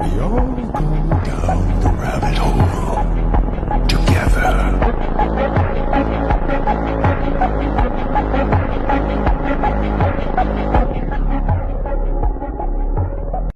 We all go down the rabbit hole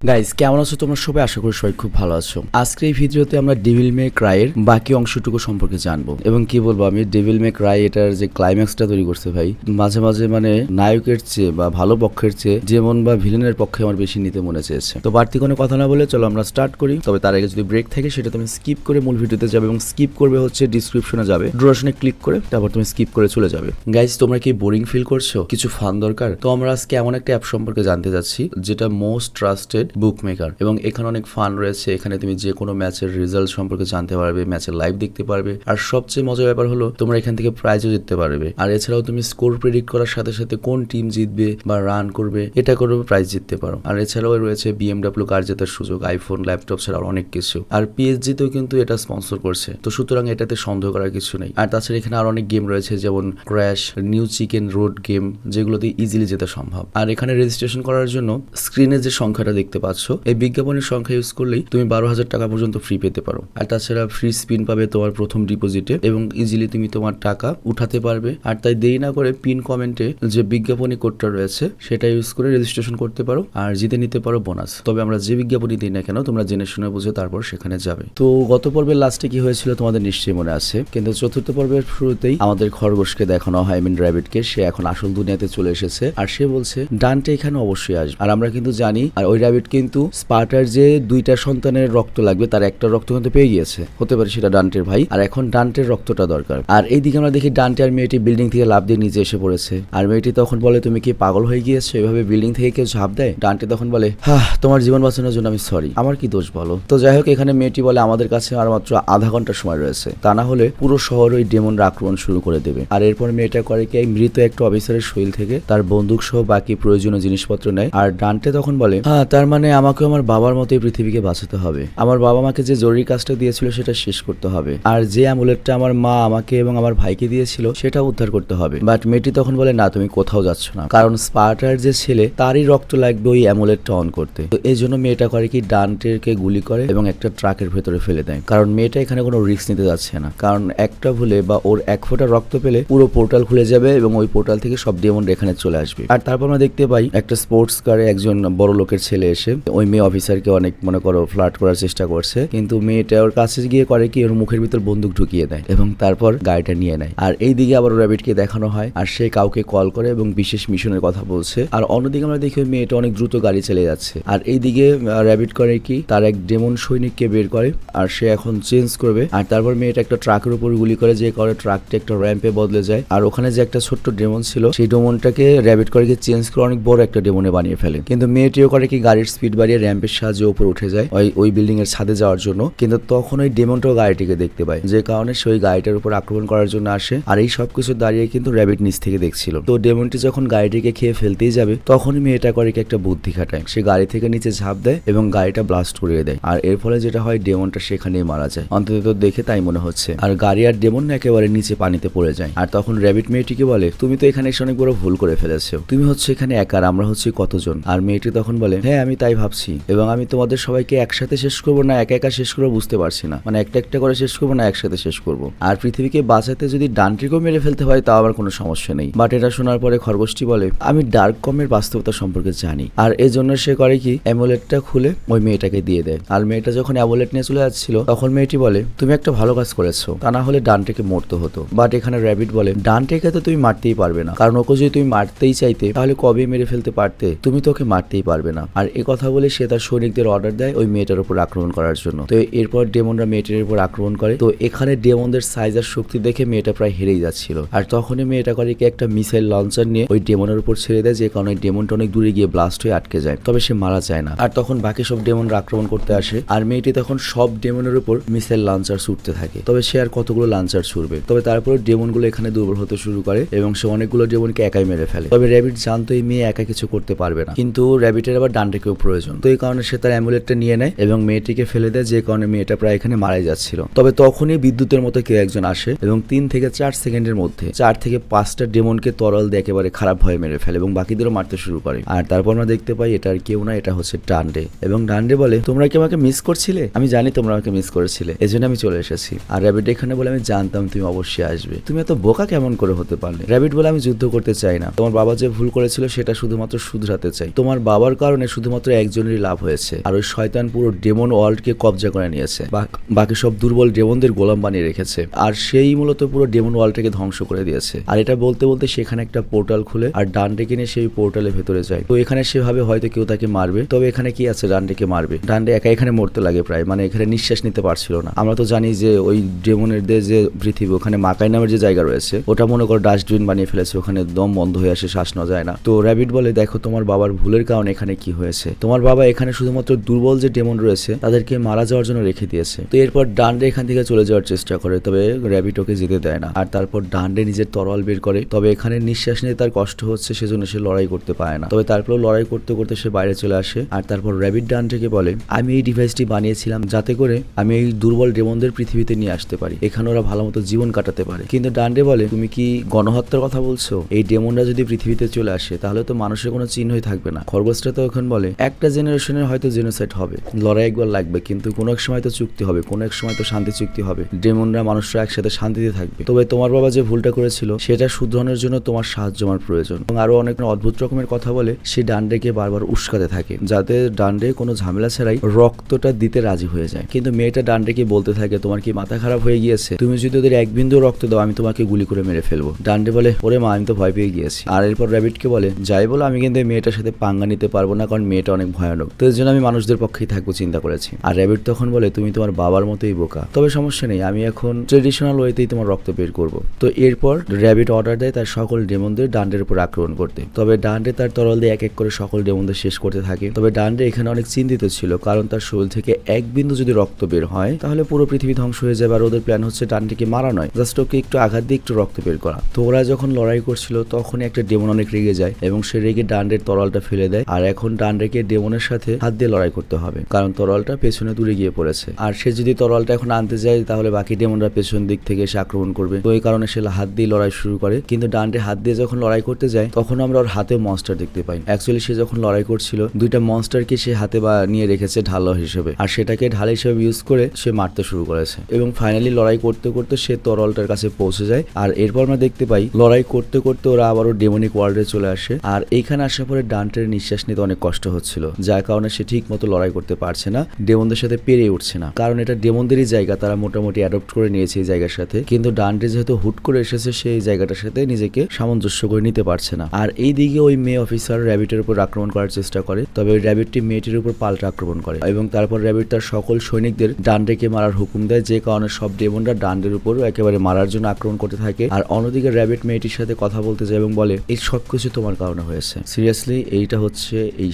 guys কেমন আছো তোমরা সবাই? আশা করি সবাই খুব ভালো আছো। আজকে এই ভিডিওতে আমরা ডেভিল মে ক্রাইয়ের বাকি অংশটুকু সম্পর্কে জানব। এবং কি বলব, আমি ডেভিল মে ক্রাই এটার যে ক্লাইম্যাক্সটা তৈরি করছে ভাই, মাঝে মাঝে মানে নায়কের চেয়ে বা ভালো পক্ষের চেয়ে যেমন বা ভিলেনের পক্ষে আমার বেশি নিতে মনে চেয়েছে। তো বাড়তি কোনো কথা না বলে চলো আমরা স্টার্ট করি। তবে তার আগে যদি ব্রেক থাকে সেটা তুমি স্কিপ করে মূল ভিডিওতে যাবে এবং স্কিপ করবে হচ্ছে ডিসক্রিপশনে যাবে। ডুরেশনে ক্লিক করে তারপর তুমি স্কিপ করে চলে যাবে। গাইজ তোমরা কি বোরিং ফিল করছ? কিছু ফান দরকার? তো আমরা আজকে এমন একটা অ্যাপ সম্পর্কে জানতে যাচ্ছি, যেটা মোস্ট ট্রাস্টেড বুক মেকার এবং এখানে অনেক ফান রয়েছে। এখানে তুমি যে কোনো ম্যাচের রেজাল্ট সম্পর্কে জানতে পারবে ম্যাচের লাইভ দেখতে পারবে। আর সবচেয়ে মজার ব্যাপার হলো, তোমরা এখান থেকে প্রাইজও জিততে পারবে। আর এছাড়াও তুমি স্কোর প্রেডিক্ট করার সাথে সাথে কোন টিম জিতবে বা রান করবে, এটা করবে প্রাইজ জিততে পারো। আর এছাড়াও রয়েছে বিএমডাব্লিউ কার জেতার সুযোগ আইফোন ল্যাপটপ ছাড়া অনেক কিছু। আর পিএসজিতেও কিন্তু এটা স্পন্সর করছে। তো সুতরাং এটাতে সন্দেহ করার কিছু নেই। আর তাছাড়া এখানে আরও অনেক গেম রয়েছে, যেমন crash new chicken road game যেগুলোতে ইজিলি যেতে সম্ভব। আর এখানে রেজিস্ট্রেশন করার জন্য স্ক্রিনে যে সংখ্যাটা দেখতে পাচ্ছ, এই বিজ্ঞাপনের সংখ্যা ইউজ করলেই তুমি বারো হাজার টাকা পর্যন্ত ফ্রি পেতে পারো। আর তাছাড়া ফ্রি স্পিন পাবে তোমার প্রথম ডিপোজিটে এবং ইজিলি তুমি তোমার টাকা উঠাতে পারবে। আর তাই দেরি না করে পিন কমেন্টে যে বিজ্ঞাপনী কোডটা রয়েছে, সেটা ইউজ করে রেজিস্ট্রেশন করতে পারো আর জিতে নিতে পারো বোনাস তবে আমরা যে বিজ্ঞাপনী দিই না কেন, তোমরা জেনে শুনে বুঝে তারপর সেখানে যাবে। তো গত পর্বের লাস্টে কি হয়েছিল তোমাদের নিশ্চয়ই মনে আছে, কিন্তু চতুর্থ পর্বের শুরুতেই আমাদের খরগোশকে দেখানো হয় মিন র্যাবিটকে সে এখন আসল দুনিয়াতে চলে এসেছে আর সে বলছে, ডানটে এখানে অবশ্যই আসবে। আর আমরা কিন্তু জানি, আর ওই র্যাবিট কিন্তু স্পার্টার যে দুইটা সন্তানের রক্ত লাগবে, তার একটা রক্ত কিন্তু পেয়ে গিয়েছে। হতে পারে সেটা ডান্টের ভাই, আর এখন ডান্টের রক্তটা দরকার। আর এইদিকে আমরা দেখি ডান্টে আর মেয়েটি বিল্ডিং থেকে লাভ দিয়ে নিচে এসে পড়েছে। আর মেয়েটি তখন বলে, তুমি কি পাগল হয়ে গিয়েছো? এভাবে বিল্ডিং থেকে কেউ ঝাঁপ দেয়? ডান্টে তখন বলে হ্যাঁ তোমার জীবন বাঁচানোর জন্য আমি সরি। আমার কি দোষ বলো? তো যাই হোক, এখানে মেয়েটি বলে, আমাদের কাছে আর মাত্র আধা ঘণ্টা সময় রয়েছে। তা না হলে পুরো শহর ওই ডেমনরা আক্রমণ শুরু করে দেবে। আর এরপর মেয়েটা করে কি মৃত একটা অফিসারের শরীর থেকে তার বন্দুক সহ বাকি প্রয়োজনীয় জিনিসপত্র নেয়। আর ডান্টে তখন বলে হ্যাঁ তার মানে আমাকে আমার বাবার মতো এই পৃথিবীকে বাঁচাতে হবে। আমার বাবা মাকে যে জরুরি কাজটা দিয়েছিল সেটা শেষ করতে হবে। আর যে অ্যামুলেটটা আমার মা আমাকে এবং আমার ভাইকে দিয়েছিল, সেটা উদ্ধার করতে হবে। বাট মেয়েটি তখন বলে, না, তুমি কোথাও যাচ্ছ না। কারণ স্পার্টার যে ছেলে, তারই রক্ত লাগবে ওই অ্যামুলেটটা অন করতে। তো এই জন্য মেয়েটা করে কি ডান্টেরকে গুলি করে এবং একটা ট্রাকের ভেতরে ফেলে দেয়। কারণ মেয়েটা এখানে কোনো রিস্ক নিতে যাচ্ছে না। কারণ একটা ভুলে বা ওর এক ফোঁটা রক্ত পেলে পুরো পোর্টাল খুলে যাবে এবং ওই পোর্টাল থেকে সব ডেমন এখানে চলে আসবে। আর তারপর আমরা দেখতে পাই, একটা স্পোর্টস কারে একজন বড় লোকের ছেলে এসে ওই মেয়ে অফিসারকে অনেক, মনে করো, ফ্লার্ট করার চেষ্টা করছে। কিন্তু মেয়েটা ওর কাছে গিয়ে করে কি, ওর মুখের ভিতর বন্দুক ঢুকিয়ে দেয় এবং তারপর গাড়িটা নিয়ে নেয়। আর এই দিকে আবার র্যাবিটকে দেখানো হয়, আর সে কাউকে কল করে এবং বিশেষ মিশনের কথা বলছে। আর অন্যদিকে আমরা দেখি মেয়েটা অনেক দ্রুত গাড়ি চলে যাচ্ছে। আর এইদিকে র্যাবিট করে কি, তার এক ডেমন সৈনিককে বের করে, আর সে এখন চেঞ্জ করবে। আর তারপর মেয়েটা একটা ট্রাকের উপর গুলি করে, যে করে ট্রাকটা একটা র্যাম্পে বদলে যায়। আর ওখানে যে একটা ছোট্ট ডেমন ছিল, সেই ডেমনটাকে র্যাবিট করে চেঞ্জ করে অনেক বড় একটা ডেমনে বানিয়ে ফেলে। কিন্তু মেয়েটিও করে কি, গাড়ির স্পিড বাড়িয়ে র্যাম্পের সাহায্যে উপরে উঠে যায় ওই ওই বিল্ডিং এর ছাদে যাওয়ার জন্য। কিন্তু তখন ওই ডেমনটাও গাড়িটিকে দেখতে পায়, যে কারণে সে ওই গাড়িটার উপর আক্রমণ করার জন্য আসে আর এই সবকিছু দাঁড়িয়ে কিন্তু র্যাবিট নিচ থেকে দেখছিল। তো ডেমনটি যখন গাড়িটিকে খেয়ে ফেলতেই যাবে, তখনই মেয়েটা করে একটা বুদ্ধি খাটায়। সে গাড়ি থেকে নিচে ঝাঁপ দেয় এবং গাড়িটা ব্লাস্ট করিয়ে দেয়। আর এর ফলে যেটা হয় ডেমনটা সেখানেই মারা যায়। অন্তত দেখে তাই মনে হচ্ছে। আর গাড়ি আর ডেমন একেবারে নিচে পানিতে পড়ে যায়। আর তখন র্যাবিট মেয়েটিকে বলে, তুমি তো এখানে এসে অনেক বড় ভুল করে ফেলেছো। তুমি হচ্ছে এখানে একার আমরা হচ্ছে কতজন? আর মেয়েটি তখন বলে হ্যাঁ আমি তাই ভাবছি। এবং আমি তোমাদের সবাইকে একসাথে শেষ করব না একা একা শেষ করব বুঝতে পারছি না। মানে একটা একটা করে শেষ করব না একসাথে শেষ করব। আর পৃথিবীকে বাঁচাতে যদি ডানটিকেও মেরে ফেলতে হয়, তাও আমার কোনো সমস্যা নেই। বাট এটা শোনার পরে খরগোশটি বলে, আমি ডার্ক কমের বাস্তবতা সম্পর্কে জানি। আর এই জন্য সে করে কি, অ্যামুলেটটা খুলে ওই মেয়েটাকে দিয়ে দেয়। আর মেয়েটা যখন অ্যামুলেট নিয়ে চলে যাচ্ছিল, তখন মেয়েটি বলে, তুমি একটা ভালো কাজ করেছ। তা না হলে ডানটেকে মরতে হতো। বাট এখানে র্যাবিট বলে, ডানটেকে তো তুমি মারতেই পারবে না। কারণ ওকে যদি তুমি মারতেই চাইতে, তাহলে কবে মেরে ফেলতে পারতে? তুমি তো ওকে মারতেই পারবে না। আর এ কথা বলে সে তার সৈনিকদের অর্ডার দেয় ওই মেয়েটার উপর আক্রমণ করার জন্য। তো এরপর ডেমনরা মেয়েটার উপর আক্রমণ করে। তো এখানে ডেমনদের সাইজ আর শক্তি দেখে মেয়েটা প্রায় হেরেই যাচ্ছিল। আর তখনই মেয়েটা করে কি একটা মিসাইল লঞ্চার নিয়ে ওই ডেমনের উপর ছেড়ে দেয়, যে কারণে ডেমনটা অনেক দূরে গিয়ে ব্লাস্ট হয়ে আটকে যায়। তবে সে মারা যায় না। আর তখন বাকি সব ডেমনরা আক্রমণ করতে আসে। আর মেয়েটি তখন সব ডেমনের উপর মিসাইল লঞ্চার ছুটতে থাকে। তবে সে আর কতগুলো লাঞ্চার ছুড়বে? তবে তারপরে ডেমনগুলো এখানে দুর্বল হতে শুরু করে এবং সে অনেকগুলো ডেমনকে একাই মেরে ফেলে। তবে র্যাবিট জানতো এই মেয়ে একা কিছু করতে পারবে না। কিন্তু র্যাবিটের আবার ডান্ডেকেও প্রয়োজন। তো এই কারণে সে তার অ্যামুলেটটা নিয়ে নেয় এবং মেয়েটিকে ফেলে দেয়, যে কারণে মেয়েটা প্রায় এখানে মারাই যাচ্ছিল। তবে তখনই বিদ্যুতের মতো কেউ একজন আসে এবং তিন থেকে চার সেকেন্ডের মধ্যে চার থেকে পাঁচটা ডেমনকে তরল দিয়ে একেবারে খারাপ ভয়ে মেরে ফেলে এবং বাকিদেরও মারতে শুরু করে। আর তারপর আমরা দেখতে পাই, এটা আর কেউ না, এটা হচ্ছে ডান্ডে। এবং ডান্ডে বলে, তোমরা কি আমাকে মিস করছিলে? আমি জানি তোমরা আমাকে মিস করেছিলে, এজন্য আমি চলে এসেছি। আর র্যাবিট এখানে বলে, আমি জানতাম তুমি অবশ্যই আসবে। তুমি এত বোকা কেমন করে হতে পারলে? র্যাবিট বলে, আমি যুদ্ধ করতে চাই না। তোমার বাবা যে ভুল করেছিল, সেটা শুধুমাত্র শুধরাতে চাই। তোমার বাবার কারণে শুধুমাত্র একজনেরই লাভ হয়েছে। আর ওই শয়তান পুরো ডেমন ওয়ার্ল্ডকে কবজা করে নিয়েছে। বাকি সব দুর্বল ডেমনদের গোলাম বানিয়ে রেখেছে। আর সেই মূলত পুরো ডেমন ওয়ার্ল্ডটাকে ধ্বংস করে দিয়েছে। আর এটা বলতে বলতে সেখানে একটা পোর্টাল খুলে আর ডান ডেকে নিয়ে সেই পোর্টালের ভেতরে যায়। তো এখানে সেভাবে হয়তো কেউ তাকে মারবে। তবে এখানে কি আছে? ডান ডেকে মারবে। ডান ডে একা এখানে মরতে লাগে প্রায়। মানে এখানে নিঃশ্বাস নিতে পারছিল না। আমরা তো জানি যে ওই ডেমনের যে পৃথিবী, ওখানে মাকাই নামের যে জায়গা রয়েছে, ওটা মনে করো ডাস্টবিন বানিয়ে ফেলেছে। ওখানে দম বন্ধ হয়ে আসে, শ্বাস নেওয়া যায় না। তো র্যাবিট বলে, দেখো, তোমার বাবার ভুলের কারণে এখানে কি হয়েছে? তোমার বাবা এখানে শুধুমাত্র দুর্বল যে ডেমন রয়েছে, তাদেরকে মারা যাওয়ার জন্য রেখে দিয়েছে। তো এরপর ডান্ডে এখান থেকে চলে যাওয়ার চেষ্টা করে, তবে র্যাবিট ওকে যেতে দেয় না। আর তারপর ডান্ডে নিজের তরল বের করে, তবে এখানে নিঃশ্বাস নিয়ে তার কষ্ট হচ্ছে, সেজন্য সে লড়াই করতে পারে না। তবে তারপরেও লড়াই করতে করতে সে বাইরে চলে আসে, আর তারপর র্যাবিট ডান্ডেকে বলে, আমি এই ডিভাইসটি বানিয়েছিলাম যাতে করে আমি এই দুর্বল ডেমনদের পৃথিবীতে নিয়ে আসতে পারি। এখানে ওরা ভালো মতো জীবন কাটাতে পারে। কিন্তু ডান্ডে বলে, তুমি কি গণহত্যার কথা বলছো? এই ডেমনরা যদি পৃথিবীতে চলে আসে, তাহলে তো মানুষের কোনো চিহ্নই থাকবে না। খরগোশটা তো এখন বলে একটা জেনারেশনের হয়তো জেনোসাইড হবে। লড়াই একবার লাগবে, কিন্তু কোনো এক সময় তো চুক্তি হবে, কোনো এক সময় তো শান্তি চুক্তি হবে। ডেমনরা মানুষরা একসাথে শান্তিতে থাকবে। তবে তোমার বাবা যে ভুলটা করেছিল, সেটা শুধরানোর জন্য তোমার সাহায্য আমার প্রয়োজন। এবং আরও অনেক অদ্ভুত রকমের কথা বলে, সে ডান্ডেকে বারবার উস্কাতে থাকে, যাতে ডান্ডে কোনো ঝামেলা ছাড়াই রক্তটা দিতে রাজি হয়ে যায়। কিন্তু মেয়েটা ডান্ডেকে বলতে থাকে, তোমার কি মাথা খারাপ হয়ে গিয়েছে? তুমি যদি ওদের এক বিন্দু রক্ত দাও, আমি তোমাকে গুলি করে মেরে ফেলব। ডান্ডে বলে, ওরে মা, আমি তো ভয় পেয়ে গিয়েছি। আর এরপর র্যাবিটকে বলে, যাই বলো, আমি কিন্তু মেয়েটার সাথে পাঙ্গা নিতে পারব না, কারণ মেয়েটা অনেক ভয়ানক। তো এর জন্য আমি মানুষদের পক্ষেই থাকব চিন্তা করেছি। আর র্যাবিট তখন বলে, তুমি তোমার বাবার মতোই বোকা। তবে সমস্যা নেই, আমি এখন ট্রেডিশনাল ওয়েতেই তোমার রক্ত বের করব। তো এরপর র্যাবিট অর্ডার দেয় তার সকল ডেমনদের ডান্ডের উপর আক্রমণ করতে। তবে ডান্ডে তার তরল দিয়ে এক এক করে সকল ডেমনদের শেষ করতে থাকে। তবে ডান্ডে এখানে অনেক চিন্তিত ছিল, কারণ তার শরীর থেকে এক বিন্দু যদি রক্ত বের হয়, তাহলে পুরো পৃথিবী ধ্বংস হয়ে যাবে আর ওদের প্ল্যান হচ্ছে ডান্ডেকে মারা নয়। জাস্ট ওকে একটু আঘাত দিয়ে একটু রক্ত বের করা। তো ওরা যখন লড়াই করছিল, তখনই একটা ডেমন অনেক রেগে যায় এবং সে রেগে ডান্ডের তরলটা ফেলে দেয়। আর এখন ডান্ডেকে ডেমনের সাথে হাত দিয়ে লড়াই করতে হবে। কারণ তরলটা পেছনে দূরে গিয়ে পড়েছে। আর সে যদি তরলটা এখন আনতে যায়, তাহলে বাকি ডেমনরা পেছন দিক থেকে এসে আক্রমণ করবে। তো এই কারণে সে হাত দিয়ে লড়াই শুরু করে। কিন্তু ডান্ডে হাত দিয়ে যখন লড়াই করতে যায়, তখন আমরা ওর হাতে মনস্টার দেখতে পাই। অ্যাকচুয়ালি সে যখন লড়াই করছিল, দুইটা মনস্টারকে সে হাতে বা নিয়ে রেখেছে ঢালো হিসেবে। আর সেটাকে ঢাল হিসেবে ইউজ করে সে মারতে শুরু করেছে। এবং ফাইনালি লড়াই করতে করতে সে তরলটার কাছে পৌঁছে যায়। আর এরপর আমরা দেখতে পাই, লড়াই করতে করতে ওরা আবারও ডেমনিক ওয়ার্ল্ডে চলে আসে। আর এইখানে আসার পরে ডান্টের নিঃশ্বাস নিতে অনেক কষ্ট হচ্ছিল যার কারণে সে ঠিক মতো লড়াই করতে পারছে না, ডেমনদের সাথে পেরে উঠছে না। কারণ এটা ডেমনদেরই জায়গা, তারা মোটামুটি অ্যাডপ্ট করে নিয়েছে এই জায়গার সাথে। কিন্তু ডান্টে যেহেতু হুট করে এসেছে সেই জায়গাটার সাথে নিজেকে সামঞ্জস্য করে নিতে পারছে না। আর এই দিকে ওই মেয়ে অফিসার র্যাবিটের উপর আক্রমণ করার চেষ্টা করে, তবে ওই র্যাবিটটি মেয়েটির উপর পাল্টা আক্রমণ করে এবং তারপর র্যাবিট তার সকল সৈনিকদের ডান্ডেকে মারার হুকুম দেয়, যে কারণে সব ডেমনরা ডান্ডের উপর একেবারে মারার জন্য আক্রমণ করতে থাকে। আর অন্যদিকে র্যাবিট মেয়েটির সাথে কথা বলতে যায় এবং বলে, এই সবকিছু তোমার কারণে হয়েছে। সিরিয়াসলি এইটা হচ্ছে এই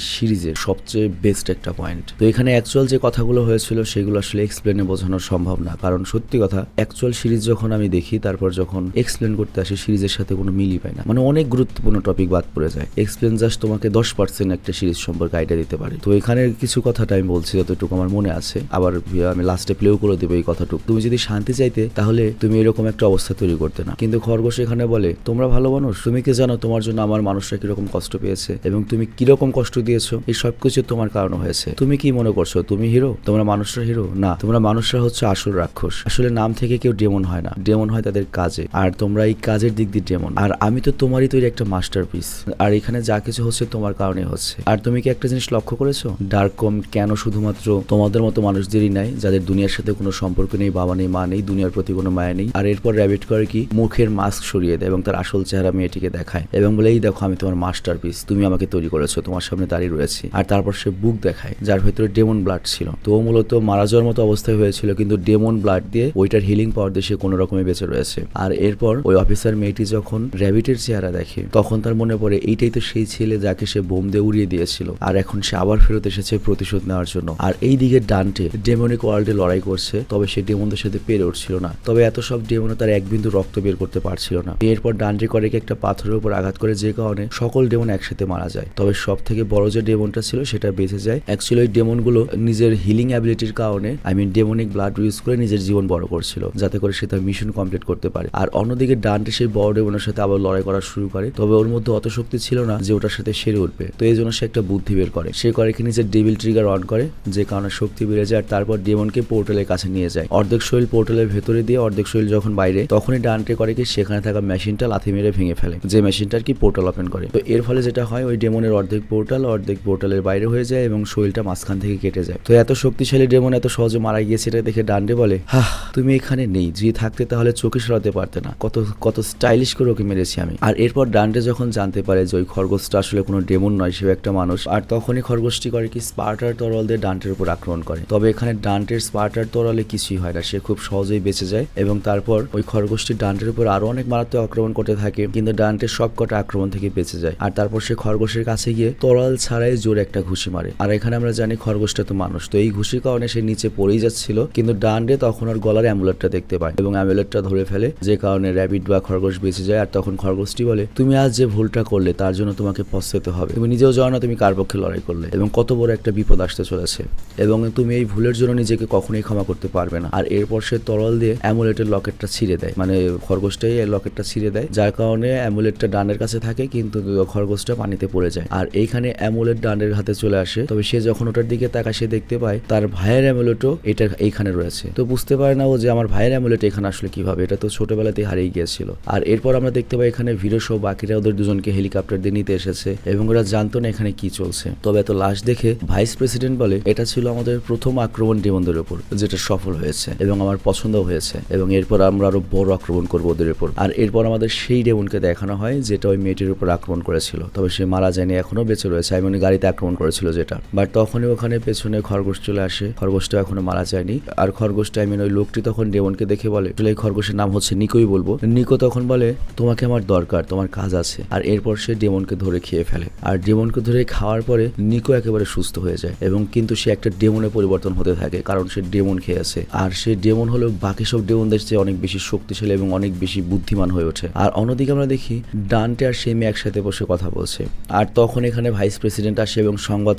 সিরিজের সবচেয়ে বেস্ট একটা পয়েন্ট তো এখানে অ্যাকচুয়াল যে কথাগুলো হয়েছিল, সেগুলো আসলে এক্সপ্লেনে বোঝানো সম্ভব না। কারণ সত্যি কথা অ্যাকচুয়াল সিরিজ যখন আমি দেখি, তারপর যখন এক্সপ্লেন করতে আসি সিরিজের সাথে কোনো মিলই পায় না। মানে অনেক গুরুত্বপূর্ণ টপিক বাদ পড়ে যায়। এক্সপ্লেন জাস্ট তোমাকে দশ পার্সেন্ট একটা সিরিজ সম্পর্কে আইডিয়া দিতে পারে। তো এখানে কিছু কথাটা আমি বলছি, যতটুকু আমার মনে আছে। আবার আমি লাস্টে প্লেও করে দেবো এই কথাটুকু। তুমি যদি শান্তি চাইতে, তাহলে তুমি এরকম একটা অবস্থা তৈরি করতে না। কিন্তু খরগোশ এখানে বলে, তোমরা ভালো মানুষ, তুমি কি জানো তোমার জন্য আমার মানুষরা কীরকম কষ্ট পেয়েছে? এবং তুমি কীরকম কষ্ট দিয়েছ? এই সবকিছু তোমার কারণে হয়েছে। তুমি কি মনে করছ? তুমি হিরো? তোমরা মানুষরা হিরো? না, তোমরা মানুষরা হচ্ছে আসল রাক্ষস। আসলে নাম থেকে কেউ ডেমন হয় না। ডেমন হয় তাদের কাজে। আর তোমরা এই কাজের দিক দিয়ে ডেমন। আর আমি তো তোমারই তৈরি একটা মাস্টার পিস আর এখানে যা কিছু হচ্ছে তোমার কারণে হচ্ছে। আর তুমি কি একটা জিনিস লক্ষ্য করেছ? ডার্ক কম কেন শুধুমাত্র তোমাদের মতো মানুষদেরই নাই, যাদের দুনিয়ার সাথে কোনো সম্পর্ক নেই, বাবা নেই, মা নেই, দুনিয়ার প্রতি কোনো মায়া নেই। আর এরপর র্যাবিট করে কি? মুখের মাস্ক সরিয়ে দেয় এবং তার আসল চেহারা মেয়েটিকে দেখায়। এবং বলে, এই দেখো, আমি তোমার মাস্টার পিস তুমি আমাকে তৈরি করেছ। তোমার সামনে দাঁড়িয়ে রয়েছি। আর তারপর সে বুক দেখায়, যার ভেতরে ডেমন ব্লাড ছিল। তো মূলত মারা যাওয়ার মতো অবস্থায় হয়েছিল, কিন্তু ডেমন ব্লাড দিয়ে ওইটার হিলিং পাওয়ার দিয়ে সে কোনো রকমে বেঁচে রয়েছে। আর এরপর ওই অফিসার মেয়েটি যখন র্যাবিটের চেহারা দেখে, তখন তার মনে পড়ে, এইটাই তো সেই ছেলে যাকে সে বোম দিয়ে উড়িয়ে দিয়েছিল। আর এখন সে আবার ফেরত এসেছে প্রতিশোধ নেওয়ার জন্য। আর এই দিকে ডান্টে ডেমনিক ওয়ার্ল্ডে লড়াই করছে, তবে সে ডেমনদের সাথে পেরে উঠছিল না। তবে এত সব ডেমনে তার এক বিন্দু রক্ত বের করতে পারছিল না। এরপর ডান্টে করে একটা পাথরের উপর আঘাত করে যে কারণে সকল ডেমন একসাথে মারা যায়। তবে সব থেকে বড় যে ডেমনটা ডেমনটা ছিল সেটা বেঁচে যায়। অ্যাকচুয়ালি ওই ডেমনগুলো নিজের হিলিং অ্যাবিলিটির কারণে I mean demonic blood use করে নিজের জীবন বড় করছিল, যাতে করে সে তার মিশন কমপ্লিট করতে পারে। আর অন্যদিকে, ডানটে সেই বড় ডেমনের সাথে আবার লড়াই করা শুরু করে, তবে ওর মধ্যে অত শক্তি ছিল না যে ওটার সাথে সেরে উঠবে। তো এই জন্য সে একটা বুদ্ধি বের করে। সে করে কি নিজের ডেভিল ট্রিগার অন করে, যে কারণে শক্তি বেড়ে যায় আর তারপর ডেমনকে পোর্টালের কাছে নিয়ে যায়। অর্ধেক শৈল পোর্টালের ভেতরে দিয়ে অর্ধেক শৈল যখন বাইরে, তখনই ডানটে করে কি সেখানে থাকা মেশিনটা লাথি মেরে ভেঙে ফেলে, যে মেশিনটা আর কি পোর্টাল ওপেন করে। তো এর ফলে যেটা হয়, ওই ডেমনের অর্ধেক পোর্টাল অর্ধেক পোর্টালের বাইরে হয়ে যায় এবং শৈলটা মাঝখান থেকে কেটে যায়। তো এত শক্তিশালী ডেমন এত সহজে মারা গিয়েছে, এটা দেখে ডান্ডে বলে, হাহ, তুমি এখানে নেই, যদি থাকতে তাহলে চোখে সরাতে পারতে না। কত কত স্টাইলিশ করে ওকে মেরেছি আমি। আর এরপর ডান্ডে যখন জানতে পারে যে ওই খরগোশটা আসলে কোনো ডেমন নয়, সে একটা মানুষ, আর তখনই খরগোশটি করে কি স্পার্টার তরল দিয়ে ডান্টের উপর আক্রমণ করে। তবে এখানে ডান্টের স্পার্টার তরলে কিছুই হয় না, সে খুব সহজেই বেঁচে যায় এবং তারপর ওই খরগোশটি ডান্টের উপর আরও অনেক মারাত্মক আক্রমণ করতে থাকে, কিন্তু ডান্টের সবকটা আক্রমণ থেকে বেঁচে যায়। আর তারপর সে খরগোশের কাছে গিয়ে তরল ছাড়াই জোরে একটা ঘুষি মারে। আর এখানে আমরা জানি খরগোশটা তো মানুষ। তো এই ঘুষির কারণে সে নিচে পড়েই যাচ্ছিল, কিন্তু ডান্ডে তখন ওর গলার অ্যামুলেটটা দেখতে পায় এবং অ্যামুলেটটা ধরে ফেলে, যে কারণে র্যাবিট বা খরগোশ বেঁচে যায়। আর তখন খরগোশটি বলে, তুমি আজ যে ভুলটা করলে, তার জন্য তোমাকে পস্তাতে হবে। তুমি নিজেও জানো না তুমি কার পক্ষে লড়াই করলে। এবং কত বড় একটা বিপদ আসতে চলেছে। এবং তুমি এই ভুলের জন্য নিজেকে কখনোই ক্ষমা করতে পারবে না। আর এরপর সে তরল দিয়ে অ্যামুলেটের লকেটটা ছিঁড়ে দেয়। মানে খরগোশটাই এই লকেটটা ছিঁড়ে দেয়, যার কারণে অ্যামুলেটটা ডানের কাছে থাকে, কিন্তু খরগোশটা পানিতে পড়ে যায়। আর এইখানে অ্যামুলেট ডান্ডের হাতে চলে আসে। তবে সে যখন ওটার দিকে তাকায়, সে দেখতে পায় তার ভাইয়ের অ্যামুলেটও এটা এইখানে রয়েছে। তো বুঝতে পারে না ও যে আমার ভাইয়ের অ্যামুলেট এখানে আসলে কীভাবে? এটা তো ছোটবেলাতেই হারিয়ে গিয়েছিল। আর এরপর আমরা দেখতে পাই এখানে ভিরো সহ বাকিরা ওদের দুজনকে হেলিকপ্টার দিয়ে নিতে এসেছে এবং ওরা জানতো না এখানে কি চলছে। তবে এত লাশ দেখে ভাইস প্রেসিডেন্ট বলে, এটা ছিল আমাদের প্রথম আক্রমণ ডেমনদের উপর, যেটা সফল হয়েছে এবং আমার পছন্দ হয়েছে এবং এরপর আমরা আরও বড় আক্রমণ করব ওদের উপর। আর এরপর আমাদের সেই ডেমনকে দেখানো হয়, যেটা ওই মেয়েটির উপর আক্রমণ করেছিল। তবে সে মারা যায়নি, এখনও বেঁচে রয়েছে। আমি গাড়িতে আক্রমণ করেছিল যেটা। বাট তখনই ওখানে পেছনে খরগোশ চলে আসে। খরগোশটা এখনও মারা যায়নি। আর খরগোশটা আই মিন ওই লোকটি তখন ডেমনকে দেখে বলে, আসলে এই খরগোশের নাম হচ্ছে নিকোই বলব। নিকো তখন বলে, তোমাকে আমার দরকার, তোমার কাজ আছে। আর এরপর সে ডেমনকে ধরে খেয়ে ফেলে। আর ডেমনকে ধরে খাওয়ার পরে নিকো একেবারে সুস্থ হয়ে যায় এবং কিন্তু সে একটা ডেমনে পরিবর্তন হতে থাকে, কারণ সে ডেমন খেয়ে খেয়েছে আর সে ডেমন হলো, বাকি সব ডেমনদের চেয়ে অনেক বেশি শক্তিশালী এবং অনেক বেশি বুদ্ধিমান হয়ে ওঠে। আর অন্যদিকে আমরা দেখি, ডান্টে আর সেমি একসাথে বসে কথা বলছে। আর তখন এখানে ভাইস প্রেসিডেন্ট আসে এবং সংবাদ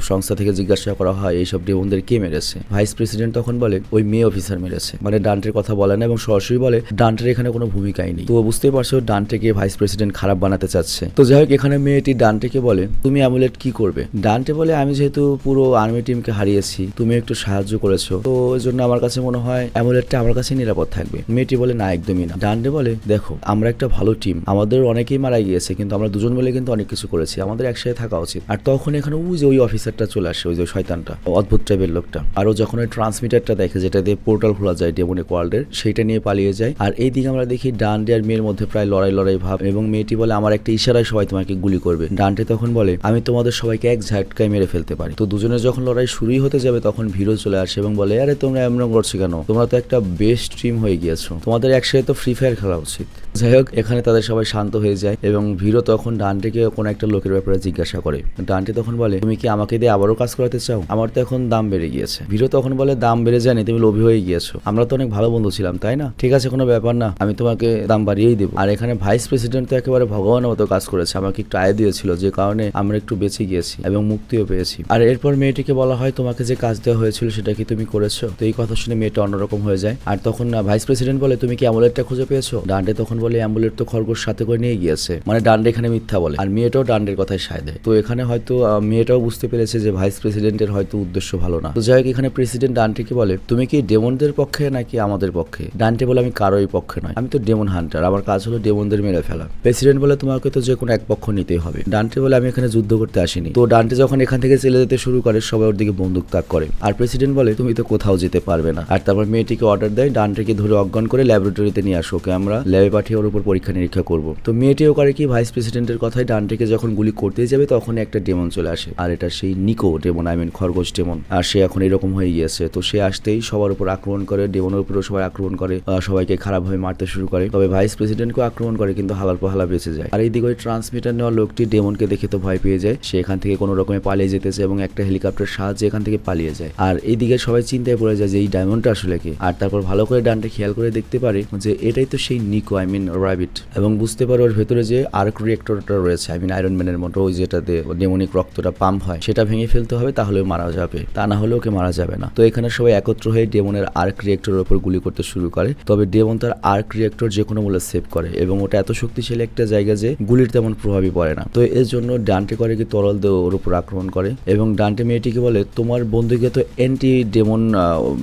সংস্থা থেকে জিজ্ঞাসা করা হয়, এইসব ডেমনদের কে মেরেছে? ভাইস প্রেসিডেন্ট তখন বলে, ওই মেয়ে অফিসার মেরেছে। মানে ডান্টের কথা বলে না এবং সরাসরি বলে, ডান্টের এখানে কোনো ভূমিকাই নেই। তো বুঝতেই পারছ, ডান্টেকে ভাইস প্রেসিডেন্ট খারাপ বানাতে চাচ্ছে। তো যাই হোক, এখানে মেয়েটি ডান্টেকে বলে, তুমি অ্যামুলেট কি করবে? ডান্টে বলে, আমি যেহেতু পুরো আর্মি টিমকে হারিয়েছি, তুমি একটু সাহায্য করেছ। তো ওই জন্য আমার কাছে মনে হয় অ্যামুলেটটা আমার কাছে নিরাপদ থাকবে। মেয়েটি বলে, না, একদমই না। ডান্ডে বলে, দেখো, আমরা একটা ভালো টিম। আমাদের অনেকেই মারা গিয়েছে, কিন্তু আমরা দুজন মিলে কিন্তু অনেক কিছু করেছি। আমাদের একসাথে থাকা উচিত। আর তখন এখানে ওই যে ওই অফিসারটা চলে আসে, ওই যে শয়তানটা অদ্ভুত টাইপের লোকটা। আর যখন ওই ট্রান্সমিটারটা দেখে, যেটা দিয়ে পোর্টাল খোলা যায় ডেমনিক ওয়ার্ল্ডের সেইটা নিয়ে পালিয়ে যায়। আর এই দিকে আমরা দেখি ডান্ডে আর মেয়ের মধ্যে প্রায় লড়াই লড়াই ভাব। এবং মেয়েটি বলে, আমার একটা ইশারায় সবাই তোমাকে গুলি করবে। ডান্টে তখন বলে, আমি তোমাদের সবাইকে এক ঝাটকায় মেরে ফেলতে পারি। তো দুজনের যখন লড়াই শুরুই হতে যাবে, তখন ভিড়ও চলে আসে এবং বলে, আরে তোমরা এমন করছ কেন? তোমরা তো একটা বেস্ট টিম হয়ে গিয়েছো। তোমাদের একসাথে তো ফ্রি ফায়ার খেলা উচিত। যাই হোক, এখানে তাদের সবাই শান্ত হয়ে যায় এবং ভিড়ও তখন ডান্টেকে কোনো একটা লোকের ব্যাপারে জিজ্ঞাসা করে। ডান্টে তখন বলে, তুমি কি আমাকে দিয়ে আবারও কাজ করাতে চাও? আমার তো এখন দাম বেড়ে গিয়েছে। ভিড়ও তখন বলে, দাম বেড়ে যায়নি, তুমি লোভী হয়ে গিয়েছো। আমরা তো অনেক ভালো বন্ধু ছিলাম, তাই না? ঠিক আছে, কোনো ব্যাপার না, আমি তোমাকে দাম বাড়িয়েই দেবো। আর এখানে ভাইস প্রেসিডেন্ট তো একেবারে ভগবানের মতো কাজ করেছে, আমাকে একটু আয় দিয়েছিল, যে কারণে আমরা একটু বেঁচে গিয়েছি এবং মুক্তিও পেয়েছি। আর এরপর মেয়েটিকে বলা হয়, তোমাকে যে কাজ দেওয়া হয়েছিল, সেটা কি তুমি করেছ? তো এই কথা শুনে মেয়েটা অন্যরকম হয়ে যায়। আর তখন ভাইস প্রেসিডেন্ট বলে, তুমি কি অ্যামুলেটটা খুঁজে পেয়েছ? ডান্ডে তখন বলে অ্যাম্বুলেট তো খরগোশ সাথে করে নিয়ে গিয়েছে। মানে ডান্ডে এখানে মিথ্যা বলে। আর মেয়েটাও ডান্ডের কথায় সায় দেয়। তো এখানে হয়তো মেয়েটাও বুঝতে পেরেছে যে ভাইস প্রেসিডেন্টের হয়তো উদ্দেশ্য ভালো না। তো যাই হোক এখানে প্রেসিডেন্ট ডান্টেকে বলে, তুমি কি ডেমনদের পক্ষে নাকি আমাদের পক্ষে? ডান্টে বলে, আমি কারোই পক্ষে নয়। আমি তো ডেমন হান্টার। আমার কাজ হলো ডেমনদের মেরে ফেলা। প্রেসিডেন্ট বলে, তোমাকে তো যে কোনো এক পক্ষ নিতেই হবে। ডান্টে বলে, আমি এখানে যুদ্ধ করতে আসিনি। তো ডান্টে যখন এখান থেকে চলে যেতে শুরু করে, সবাই ওর দিকে বন্দুক তাক করে। আর প্রেসিডেন্ট বলে, তুমি তো কোথাও যেতে পারবে না। আর তারপর মেয়েটিকে অর্ডার দেয়, ডান্টেকে ধরে অজ্ঞান করে ল্যাবরেটরিতে নিয়ে আসো। ওকে আমরা ল্যাবে পাঠিয়ে ওর উপর পরীক্ষা নিরীক্ষা করব। তো মেয়েটিও করে কি ভাইস প্রেসিডেন্টের কথায় ডান্টেকে যখন গুলি করতে যাবে, তখন একটা ডেমন চলে আসে। আর এটা সেই নিকো ডেমন আই মিন খরগোশ ডেমন আর সে এখন এরকম হয়ে গিয়েছে। তো সে আসতেই সবার উপর আক্রমণ করে ডেমনের উপরও সবাই আক্রমণ করে সবাইকে খারাপভাবে মারতে শুরু করে। তবে ভাইস প্রেসিডেন্টকেও আক্রমণ করে, কিন্তু হালার পাহালা বেঁচে যায়। আর এইদিকে ওই ট্রান্সমিটার নেওয়া লোকটি ডেমনকে দেখে তো ভয় পেয়ে যায়। সে এখান থেকে কোনো রকমে পালিয়ে যেতেছে এবং একটা হেলিকপ্টার সাহায্যে এখান থেকে পালিয়ে যায়। আর এইদিকে সবাই চিন্তায় পড়ে যায় যে, এই ডায়মন্ডটা আসলে কি? আর তারপর ভালো করে ডানটা খেয়াল করে দেখতে পারে যে, এটাই তো সেই নিকো আই মিন র্যাবিট এবং বুঝতে পারো ওর ভেতরে যে আর্ক রিয়েক্টরটা রয়েছে আই মিন আয়রন ম্যানের মতো ওই যেটাতে ডেমনিক রক্তটা পাম্প হয়, সেটা ভেঙে ফেলতে হবে তাহলে মারা যাবে। তা না হলে ওকে মারা যাবে না। তো এখানে সবাই একত্র হয়ে ডেমনের আর্ক রিয়েক্টরের উপর গুলি করতে শুরু করে। তবে ডেমন তার আর্ক রিয়েক্টর যে কোনো মূল্যে সেভ করে এবং ওটা এত শক্তিশালী একটা জায়গা যে গুলির তেমন প্রভাবই পড়ে না। তো এর জন্য ডান্টে করে কি তরল দিয়ে ওর উপর আক্রমণ করে এবং ডান্টে মেয়েটিকে বলে, তোমার বন্দুকে তো অ্যান্টি ডেমন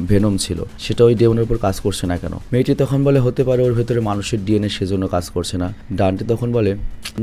ভেনম ছিল, সেটা ওই ডেমনের উপর কাজ করছে না কেন? মেয়েটি তখন বলে, হতে পারে ওর ভেতরে মানুষের ডিএনএ সেজন্য কাজ করছে না। ডান্টে তখন বলে,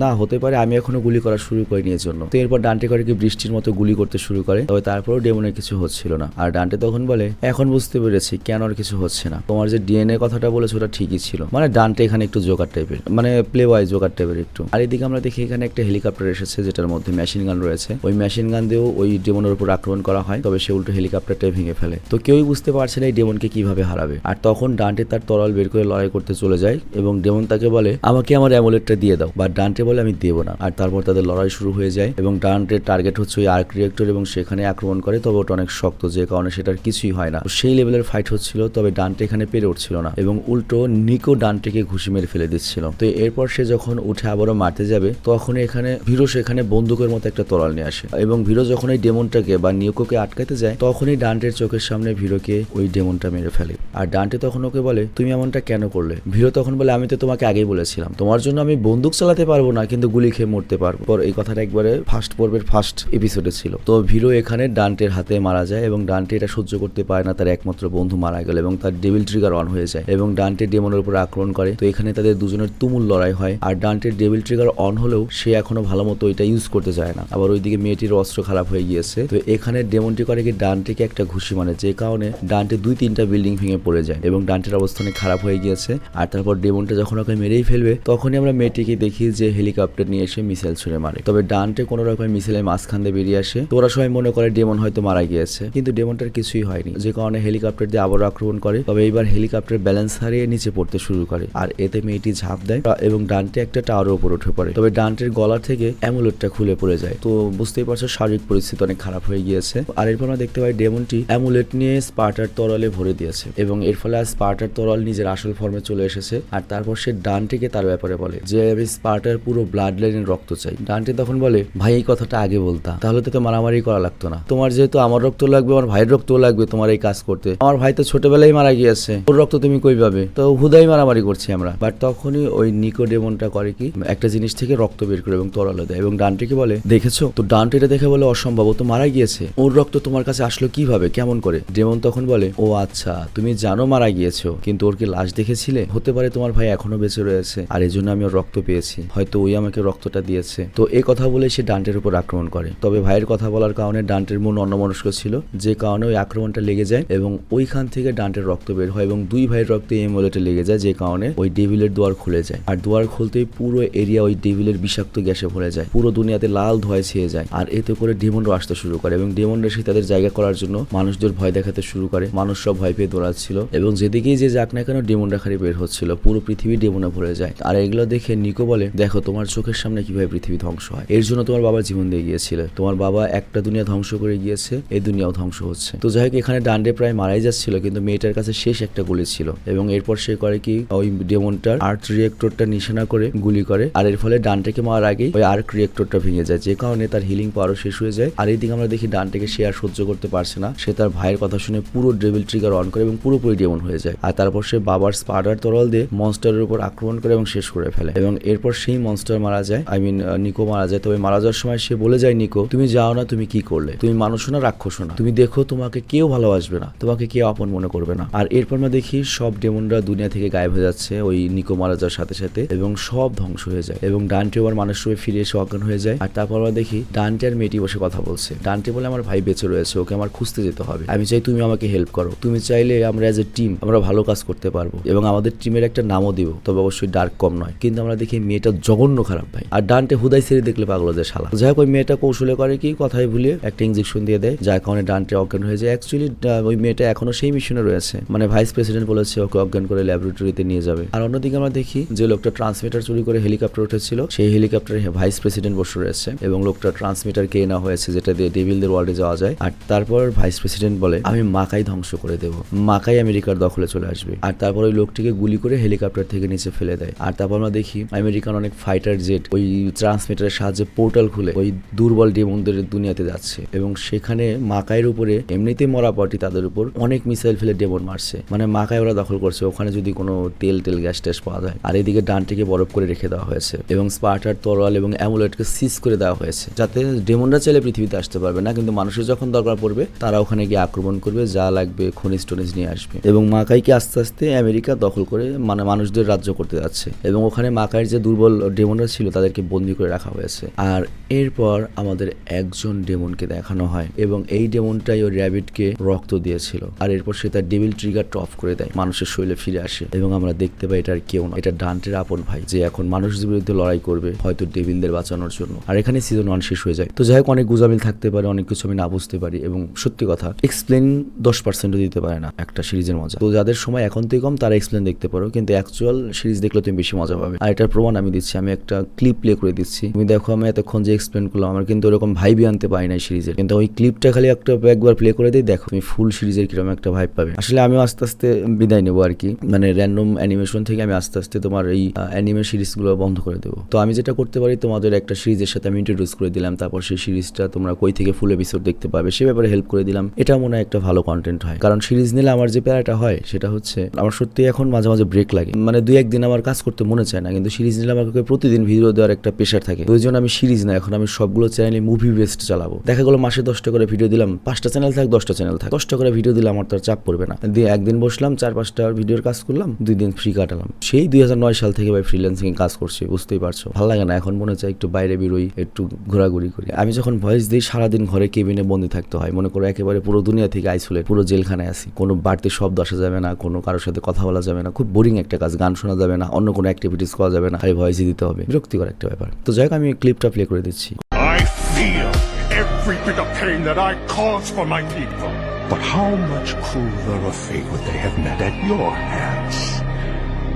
না, হতে পারে আমি এখনও গুলি করা শুরু করিনি এর জন্য তো এরপর ডান্টে করে কি বৃষ্টির মতো গুলি করতে শুরু করে, তবে তারপরেও ডেমনের কিছু হচ্ছিল না। আর ডান্টে তখন বলে, এখন বুঝতে পেরেছি, কেন আর কিছু হচ্ছে না। তোমার যে ডিএনএ কথাটা বলেছ, ওটা ঠিকই ছিল। মানে ডান্টে এখানে একটু জোকার টাইপের মানে প্লে ওয়াইজ জোকার টাইপের একটু। আর এদিকে আমরা দেখি এখানে একটা হেলিকপ্টার এসেছে, যেটার মধ্যে মেশিন গান রয়েছে। ওই মেশিন গান দিয়েও ওই ডেমনের উপর আক্রমণ করা হয়, তবে সে উল্টো হেলিকপ্টারটাই ভেঙে ফেলে। তো কেউই বুঝতে পারছে না এই ডেমনকে কীভাবে হারাবে। আর তখন ডান্টে তার তরল বের করে লড়াই করতে চলে যায় এবং ডেমন তাকে বলে, আমাকে আমার অ্যামোলেটটা দিয়ে দাও। বা ডান্টে বলে, আমি দেবো না। আর তারপর তাদের লড়াই শুরু হয়ে যায় এবং ডান্টের টার্গেট হচ্ছে ওই আর্ক রিয়েক্টর এবং সেখানে আক্রমণ করে। তবে ওটা অনেক শক্ত, যে কারণে সেটার কিছুই হয় না। সেই লেভেলের ফাইট হচ্ছিল, তবে ডান্টে এখানে পেরে উঠছিল না এবং উল্টো নিকো ডান্টেকে ঘুষি মেরে ফেলে দিচ্ছিল। তো এরপর সে যখন উঠে আবারও মারতে যাবে তখন এখানে ভিরো সেখানে বন্দুকের মতো একটা তরাল নিয়ে আসে এবং ভিরো যখন এই ডেমনটাকে বা নিয়োকোকে আটকাতে যায়, তখনই ডান্টের চোখের সামনে ভিরোকে ওই ডেমনটা মেরে ফেলে। আর ডান্টে তখন ওকে বলে, তুমি এমনটা কেন করলে? ভিরো তখন বলে, আমি তো তোমাকে আগেই বলেছিলাম, তোমার জন্য আমি বন্দুক চালাতে পারব না, কিন্তু গুলি খেয়ে মরতে পারব। পর এই কথাটা একবারে ফার্স্ট পর্বের ফার্স্ট এপিসোডে ছিল। তো ভিরো এখানে ডান্টের হাতে মারা যায় এবং ডান্টে এটা সহ্য করতে পারে না, তার একমাত্র বন্ধু মারা গেল এবং তার ডেভিল ট্রিগার অন হয়ে যায় এবং ডান্টে ডেমনের উপর আক্রমণ করে। তো এখানে তাদের দুজনের তুমুল লড়াই হয় আর ডান্টের ডেভিল ট্রিগার অন হলেও সে এখনও ভালো মতো এটা ইউজ করতে যায় না। আবার ওইদিকে মেয়েটির অস্ত্র খারাপ হয়ে গিয়েছে। তো এখানে ডেমনটি করে কি ডান্টেকে একটা ঘুষি মানে যে কারণে ডান্টে দুই তিনটা বিল্ডিং ভেঙে পড়ে যায় এবং ডান্টের অবস্থানে খারাপ হয়ে গিয়েছে। আর তারপর ডেমনটা যখন ওকে মেরেই ফেলবে, তখনই আমরা মেয়েটিকে দেখি যে হেলিকপ্টার নিয়ে এসে মিসাইল ছুড়ে মারে। তবে ডান্টে কোনো রকম মিসাইলের মাঝখান দিয়ে বেরিয়ে আসে। তো ওরা সবাই মনে করে ডেমন হয়তো মারা গিয়েছে। কিন্তু ডেমনটার কিছুই হয়নি। যে কারণে হেলিকপ্টার দিয়ে আবারও আক্রমণ করে। তবে এইবার হেলিকপ্টার ব্যালেন্স হারিয়ে নিচে পড়তে শুরু করে। আর এতে মেয়েটি ঝাঁপ দেয় এবং ডান্টে একটা টাওয়ারের উপর উঠে পড়ে। তবে ডান্টের গলা থেকে অ্যামুলেটটা খুলে পড়ে যায়। তো বুঝতেই পারছ, শারীরিক পরিস্থিতি অনেক খারাপ হয়ে গিয়েছে। আর এরপর আমরা দেখতে পাই ডেমনটি অ্যামুলেট নিয়ে স্পার্টার তরলে ভরে দিয়েছে। এবং এর ফলে স্পার্টার তরল নিজের আসল ফর্মে চলে এসেছে। আর তারপর সে ডানটিকে তার ব্যাপারে বলে। যে আমি স্পার্টার পুরো ব্লাড লাইনের রক্ত চাই। ডানটি তখন বলে, ভাই, এই কথাটা আগে বলতা। তাহলে তো তো মারামারি করা লাগতো না। তোমার যেহেতু আমার রক্ত লাগবে, আমার ভাইয়ের রক্তও লাগবে তোমার এই কাজ করতে। আমার ভাই তো ছোটবেলায় মারা গিয়েছে। ওর রক্ত তুমি কই পাবে? তো হুদাই মারামারি করছি আমরা। বাট তখনই ওই নিকো ডেমনটা করে কি, একটা জিনিস থেকে রক্ত বের করে এবং তরলে দেয় এবং ডানটিকে বলে, দেখেছ? তো ডানটিটা দেখে বলে, অসম্ভব তো মারা গিয়েছে। ওর রক্ত তোমার কাছে আসলো কীভাবে? কেমন করে? ডেমন তখন বলে, ও আচ্ছা তুমি জানো মারা গিয়েছো কিন্তু ওর কি লাশ দেখেছিলে? হতে পারে তোমার ভাই এখনও বেঁচে রয়েছে, আর এই জন্য আমি ওর রক্ত পেয়েছি। হয়তো ওই আমাকে রক্তটা দিয়েছে। তো এই কথা বলে সে ডান্টের উপর আক্রমণ করে। তবে ভাইয়ের কথা বলার কারণে ডান্টের মন অন্যমনস্ক ছিল, যে কারণে ওই আক্রমণটা লেগে যায় এবং ওইখান থেকে ডান্টের রক্ত বের হয় এবং দুই ভাইয়ের রক্ত এমওলেটে লেগে যায়, যে কারণে ওই ডেভিলের দুয়ার খুলে যায়। আর দুয়ার খুলতেই পুরো এরিয়া ওই ডেভিলের বিষাক্ত গ্যাসে ভরে যায়। পুরো দুনিয়াতে লাল ধোঁয়ায় ছেয়ে যায়। আর এতে করে ডেমনরা আসতে শুরু করে এবং ডেমনরা এসে তাদের জায়গা করার জন্য মানুষদের ভয় দেখাতে শুরু করে। মানুষরা ভয় পেয়ে দৌড়াচ্ছিল এবং যেদিকেই যে যাক না কেন ডেমনরা খালি বের হচ্ছিল। পুরো পৃথিবী ডেমনে ভরে যায়। আর এগুলো দেখে নিকো বলে, দেখো, তোমার চোখের সামনে কীভাবে পৃথিবী ধ্বংস হয়? এর জন্য তোমার বাবা জীবন দিয়ে গিয়েছিল। তোমার বাবা একটা দুনিয়া ধ্বংস করে গিয়েছে, এই দুনিয়াও ধ্বংস হচ্ছে। তো যাই হোক, এখানে ডান্ডে প্রায় মারাই যাচ্ছিল, কিন্তু মেয়েটার কাছে শেষ একটা গুলি ছিল। এবং এরপর সে করে কি, ওই ডেমনটার আর্ট রিয়েক্টরটা নিশানা করে গুলি করে। আর এর ফলে ডানটাকে মারার আগেই ওই আর্ক রিয়েক্টরটা ভেঙে যায়। যে কারণে তার হিলিং পাওয়ারও শেষ হয়ে যায়। আর এইদিকে আমরা দেখি ডানটাকে সে আর সহ্য করতে পারছে না। সে তার ভাইয়ের কথা শুনে পুরো ডেভিল ট্রিগার অন করে এবং পুরোপুরি ডেমন হয়ে যায়। আর তারপর সে বাবার স্পাডার তরল দিয়ে মনস্টারের উপর আক্রমণ করে এবং শেষ করে ফেলে। এবং এরপর সেই মনস্টার মারা যায়। আই মিন নিকো মারা যায়। তবে মারা যাওয়ার সময় সে বলে যায়, নিকো, তুমি যাও না, তুমি কি করলে? তুমি মানুষ না রাক্ষস না। তুমি দেখো, তোমাকে কেউ ভালোবাসবে না। তোমাকে কেউ আপন মনে করবে না। আর এরপর আমরা দেখি সব ডেমনরা দুনিয়া থেকে গায়েব হয়ে যাচ্ছে। ওই নিকো মারা যাওয়ার সাথে সাথে এবং সব ধ্বংস হয়ে যায়। এবং ডান্টে আবার মানুষ রূপে ফিরে এসে অজ্ঞান হয়ে যায়। আর তারপর আমরা দেখি ডান্টে আর মেয়েটি বসে কথা বলছে। ডান্টে বলে, আমার ভাই বেঁচে রয়েছে, ওকে আমার খুঁজতে যেতে হবে। আমি চাই তুমি আমাকে হেল্প করো। তুমি চাইলে আমরা অ্যাজ এ টিম আমরা ভালো কাজ করতে পারব। এবং আমাদের টিমের একটা নামও দিব। তবে অবশ্যই ডার্ক কম নয়। কিন্তু আমরা দেখি মেয়েটা জঘন্য খারাপ ভাই। আর ডান্টে হুদাই সেরে দেখলে পাগল যে শালা। যাই হোক ওই মেয়েটা কৌশলে করে কি কথায় ভুলিয়ে একটা ইঞ্জেকশন দিয়ে দেয়, যার কারণে ডান্টে অজ্ঞান হয়ে যায়। অ্যাকচুয়ালি ওই মেয়েটা এখনও সেই মিশনে রয়েছে। মানে ভাইস প্রেসিডেন্ট বলেছে, ওকে অজ্ঞান করে ল্যাবরেটরিতে নিয়ে যাবে। আর অন্যদিকে আমরা দেখি যে লোকটা ট্রান্সমিটার চুরি করে হেলিকপ্টার উঠেছিল। সেই হেলিকপ্টারে ভাইস প্রেসিডেন্ট বসে রয়েছে এবং লোকটা ট্রান্সমিটার কে না হয়েছে, যেটা দিয়ে ডেভিলদের ওয়ার্ল্ডে যাওয়া যায়। আর তারপর ভাইস প্রেসিডেন্ট বলে, আমি মাকাই ধ্বংস করে দেবো। মাকাই আমেরিকার দখলে চলে আসবে। আর তারপর ওই লোকটিকে গুলি করে হেলিকপ্টার থেকে থেকে নিচে ফেলে দেয়। আর তারপর আমরা দেখি আমেরিকান অনেক ফাইটার জেট ওই ট্রান্সমিটারের সাহায্যে পোর্টাল খুলে ওই দুর্বল ডেমনদের দুনিয়াতে যাচ্ছে। এবং সেখানে মাকায়ের উপরে এমনিতেই মরা পার্টি তাদের উপর অনেক মিসাইল ফেলে ডেমন মারছে। মানে মাকায় ওরা দখল করছে, ওখানে যদি কোনো তেল টেল গ্যাস ট্যাস পাওয়া যায়। আর এদিকে ডানটিকে বরফ করে রেখে দেওয়া হয়েছে এবং স্পার্টার তরোয়াল এবং অ্যামুলেটকে সিজ করে দেওয়া হয়েছে। যাতে ডেমনরা চাইলে পৃথিবীতে আসতে পারবে না, কিন্তু মানুষের যখন দরকার পড়বে, তারা ওখানে গিয়ে আক্রমণ করবে, যা লাগবে খনিজ টনিজ নিয়ে আসবে। এবং মাকাইকে আস্তে আস্তে আমেরিকা দখল করে মানে মানুষদের রাজ্য করতে যাচ্ছে। এবং ওখানে মাকাইয়ের যে দুর্বল ডেমনরা ছিল, তাদেরকে বন্দি করে রাখা হয়েছে। আর এরপর আমাদের একজন ডেমনকে দেখানো হয় এবং এই ডেমনটাই ওই র্যাবিটকে রক্ত দিয়েছিল। আর এরপর সে তার ডেভিল ট্রিগারটা অফ করে দেয়, মানুষের শরীরে ফিরে আসে। এবং আমরা দেখতে পাই এটা আর কেউ না এটা ডান্টের আপন ভাই, যে এখন মানুষের বিরুদ্ধে লড়াই করবে, হয়তো ডেভিলদের বাঁচানোর জন্য। আর এখানে সিজন ওয়ান শেষ হয়ে যায়। তো যাই হোক, অনেক গুজামিল থাকতে পারে, অনেক কিছু আমি না বুঝতে পারি। এবং সত্যি কথা এক্সপ্লেন দশ পার্সেন্টও দিতে পারে না একটা সিরিজের মজা। তো যাদের সময় এখন থেকে কম, তারা এক্সপ্লেন দেখতে পারো। কিন্তু অ্যাকচুয়াল সিরিজ দেখলে তুমি বেশি মজা পাবে। আর এটার প্রমাণ আমি দিচ্ছি, আমি একটা ক্লিপ প্লে করে দিচ্ছি। তুমি দেখো, আমি এতক্ষণ যে এক্সপ্লেন করলাম, আমার কিন্তু ওরকম ভাইবই আনতে পারি না সিরিজের কিন্তু ওই ক্লিপটা খালি একটা একবার প্লে করে দিই, দেখো তুমি ফুল সিরিজের কীরকম একটা ভাইব পাবে। আসলে আমিও আস্তে আস্তে বিদায় নেব আর কি। মানে র্যান্ডম অ্যানিমেশন থেকে আমি আস্তে আস্তে তোমার এই অ্যানিমে সিরিজগুলো বন্ধ করে দেবো। তো আমি যেটা করতে পারি, তোমাদের একটা সিরিজের সাথে আমি ইন্ট্রোডিউস করে দিলাম। তারপর সেই সিরিজটা তোমরা কই থেকে ফুল এপিসোড দেখতে পাবে, সে ব্যাপারে হেল্প করে দিলাম। এটা মনে হয় একটা ভালো কন্টেন্ট হয়। কারণ সিরিজ নিলে আমার যে প্যারাটা হয়, সেটা হচ্ছে, আমার সত্যি এখন মাঝে মাঝে ব্রেক লাগে। মানে দুই একদিন আমার কাজ করতে মনে চায় না, কিন্তু সিরিজ নিলে আমাকে প্রতিদিন ভিডিও দেওয়ার একটা প্রেশার থাকে। ওই জন্য আমি সিরিজ না, এখন আমি সবগুলো চ্যানেলে মুভি বেস্ট চালাবো। দেখা গেলো মাসে দশটা করে ভিডিও দিলাম, পাঁচটা চ্যানেল থাক, দশটা চ্যানেল থাক। দশটা করে ভিডিও দিলে আমার তো চাপ পড়বে না। দিয়ে একদিন বসলাম, চার পাঁচটা ভিডিওর কাজ করলাম, দুই দিন ফ্রি কাটালাম। সেই দুই সাল থেকে ভাই ফ্রিল্যান্সিং কাজ করছি, বুঝতেই পারছ। ভালো লাগে না, এখন মনে চাই একটু বাইরে বেরোই, একটু ঘোরাঘুরি করি। আমি যখন ভয়েস দিই, সারাদিন ঘরে কেবিনে বন্দি থাকতে হয়। মনে করো একেবারে পুরো দুনিয়া থেকে আইসোলেট পুরো জেলখানায় আছি। কোনো বাড়তি শব্দ আসা যাবে না, কোনো কারোর সাথে কথা বলা যাবে না। খুব বোরিং একটা কাজ, গান শোনা যাবে না অন্য কোনো অ্যাক্টিভিটিস করা যাবে না খালি ভয়েসই দিতে হবে বিরক্তিকর একটা ব্যাপার তো যাই হোক আমি ক্লিপটা প্লে করে দিচ্ছি every bit of pain that I cause for my people. But how much crueler a fate would they have met at your hands?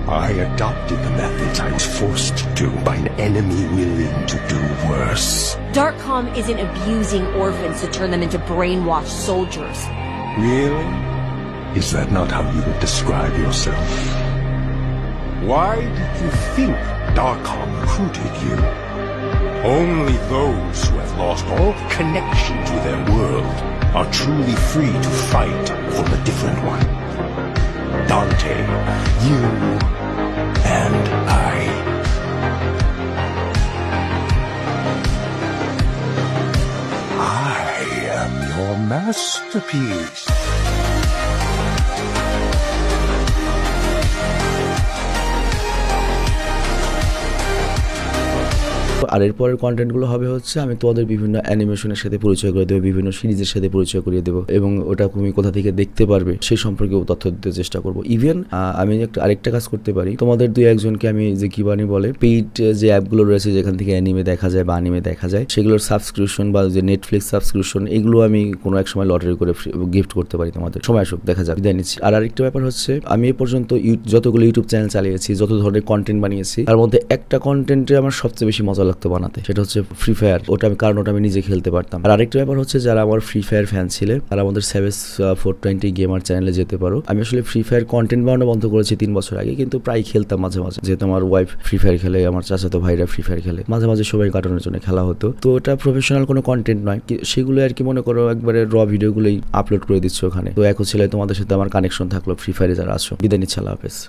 I adopted the methods I was forced to by an enemy willing to do worse. Darkcom isn't abusing orphans to turn them into brainwashed soldiers. Really? Is that not how you would describe yourself? Why did you think Darkon recruited you? Only those who have lost all connection to their world are truly free to fight for a different one. Dante, you, and I. I am your masterpiece. আর এরপরের কন্টেন্টগুলো হবে হচ্ছে আমি তোমাদের বিভিন্ন অ্যানিমেশনের সাথে পরিচয় করে দেবো, বিভিন্ন সিরিজের সাথে পরিচয় করিয়ে দেবো এবং ওটা তুমি কোথা থেকে দেখতে পারবে সেই সম্পর্কেও তথ্য দিতে চেষ্টা করব। ইভেন আমি একটা আরেকটা কাজ করতে পারি, তোমাদের দুই একজনকে আমি যে কিবানি বলে পেইড যে অ্যাপগুলো রয়েছে যেখান থেকে অ্যানিমে দেখা যায় বা অ্যানিমে দেখা যায়, সেগুলোর সাবস্ক্রিপশন বা যে নেটফ্লিক্স সাবস্ক্রিপশন এগুলো আমি কোনো এক সময় লটারি করে গিফট করতে পারি তোমাদের। সময় আসুক, দেখা যাক, বিদায় নিচ্ছি। আর আরেকটা ব্যাপার হচ্ছে, আমি এ পর্যন্ত যতগুলো ইউটিউব চ্যানেল চালিয়েছি, যত ধরনের কন্টেন্ট বানিয়েছি, তার মধ্যে একটা কন্টেন্টে আমার সবচেয়ে বেশি মজা লাগতো বানাতে। সেটা হচ্ছে ফ্রি ফায়ার ওটা আমি কারণ ওটা আমি নিজে খেলতে পারতাম। আর আরেকটা ব্যাপার হচ্ছে যারা আমার ফ্রি ফায়ার ফ্যান ছিলে, তারা আমাদের সেভেস ফোর টোয়েন্টি গেমার চ্যানেলে যেতে পারো। আমি আসলে ফ্রি ফায়ার কন্টেন্ট বানানো বন্ধ করেছি তিন বছর আগে, কিন্তু প্রায় খেলতাম মাঝে মাঝে। যেহেতু আমার ওয়াইফ ফ্রি ফায়ার খেলে, আমার চাচাতো ভাইরা ফ্রি ফায়ার খেলে, মাঝে মাঝে সবাই কাটানোর জন্য খেলা হতো। তো ওটা প্রফেশনাল কোনো কন্টেন্ট নয়। সেগুলো আর কি মনে করো একবারে র ভিডিওগুলোই আপলোড করে দিচ্ছ ওখানে। তো এক ছেলে তোমাদের সাথে আমার কানেকশন থাকল। ফ্রি ফায়ারে যারা আছো, বিদায় নিচ্ছে, আল্লাহ হাফেজ।